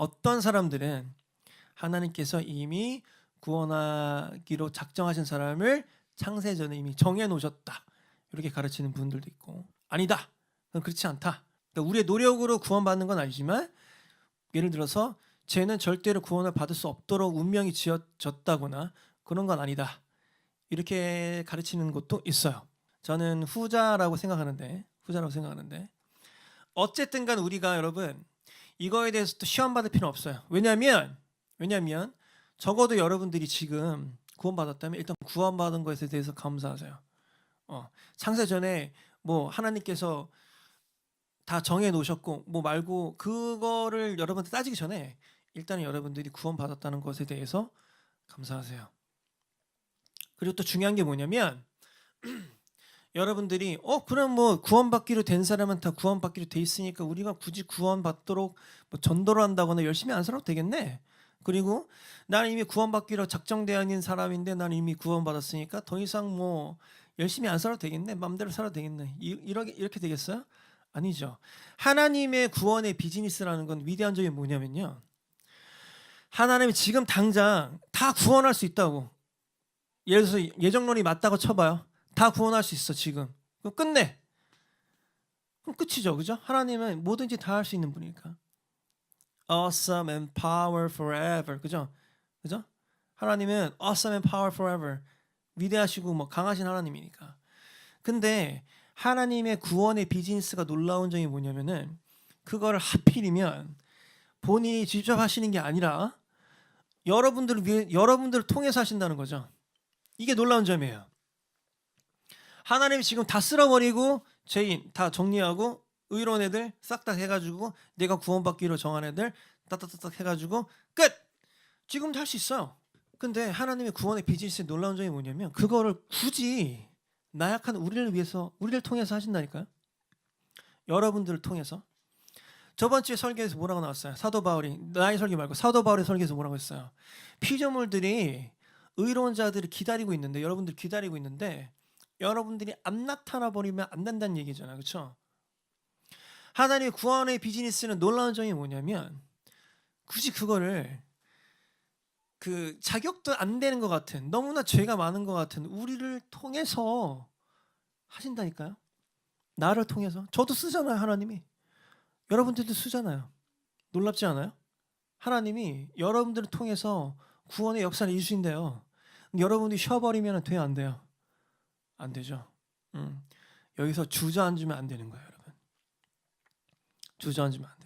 어떤 사람들은 하나님께서 이미 구원하기로 작정하신 사람을 창세 전에 이미 정해 놓으셨다. 이렇게 가르치는 분들도 있고 아니다. 그렇지 않다. 그러니까 우리의 노력으로 구원받는 건 아니지만 예를 들어서 쟤는 절대로 구원을 받을 수 없도록 운명이 지어졌다거나 그런 건 아니다. 이렇게 가르치는 것도 있어요. 저는 후자라고 생각하는데 후자라고 생각하는데 어쨌든 간 우리가 여러분 이거에 대해서 또 시험 받을 필요 없어요. 왜냐면 왜냐면 적어도 여러분들이 지금 구원받았다면 일단 구원받은 것에 대해서 감사하세요. 어, 창세 전에 뭐 하나님께서 다 정해 놓으셨고 뭐 말고 그거를 여러분들 따지기 전에 일단은 여러분들이 구원받았다는 것에 대해서 감사하세요. 그리고 또 중요한 게 뭐냐면 여러분들이 어 그럼 뭐 구원받기로 된 사람은 다 구원받기로 돼 있으니까 우리가 굳이 구원받도록 뭐 전도를 한다거나 열심히 안 살아도 되겠네. 그리고 나는 이미 구원받기로 작정되어 있는 사람인데 나는 이미 구원받았으니까 더 이상 뭐 열심히 안 살아도 되겠네. 마음대로 살아도 되겠네. 이, 이렇게 이렇게 되겠어요? 아니죠. 하나님의 구원의 비즈니스라는 건 위대한 점이 뭐냐면요. 하나님이 지금 당장 다 구원할 수 있다고. 예를 들어서 예정론이 맞다고 쳐봐요. 다 구원할 수 있어 지금. 그럼 끝내. 그럼 끝이죠, 그죠? 하나님은 뭐든지 다 할 수 있는 분이니까. Awesome and power forever, 그죠? 그죠? 하나님은 awesome and power forever. 위대하시고 뭐 강하신 하나님이니까. 근데 하나님의 구원의 비즈니스가 놀라운 점이 뭐냐면은 그거를 하필이면 본인이 직접 하시는 게 아니라 여러분들을 위해 여러분들을 통해서 하신다는 거죠. 이게 놀라운 점이에요. 하나님이 지금 다 쓸어버리고 죄인 다 정리하고 의로운 애들 싹 다 해가지고 내가 구원받기로 정한 애들 따따따딱 해가지고 끝. 지금도 할 수 있어요. 근데 하나님의 구원의 비즈니스의 놀라운 점이 뭐냐면 그거를 굳이 나약한 우리를 위해서 우리를 통해서 하신다니까요. 여러분들을 통해서. 저번 주에 설교에서 뭐라고 나왔어요? 사도 바울이 나의 설교 말고 사도 바울의 설교에서 뭐라고 했어요? 피조물들이 의로운 자들을 기다리고 있는데 여러분들 기다리고 있는데 여러분들이 안 나타나 버리면 안 된다는 얘기잖아요. 그렇죠? 하나님의 구원의 비즈니스는 놀라운 점이 뭐냐면 굳이 그거를 그 자격도 안 되는 것 같은 너무나 죄가 많은 것 같은 우리를 통해서 하신다니까요. 나를 통해서 저도 쓰잖아요 하나님이 여러분들도 쓰잖아요. 놀랍지 않아요? 하나님이 여러분들을 통해서 구원의 역사를 이루신대요. 여러분들이 쉬어버리면 돼요 안 돼요? 안 되죠. 음. 여기서 주저앉으면 안 되는 거예요 여러분. 주저앉으면.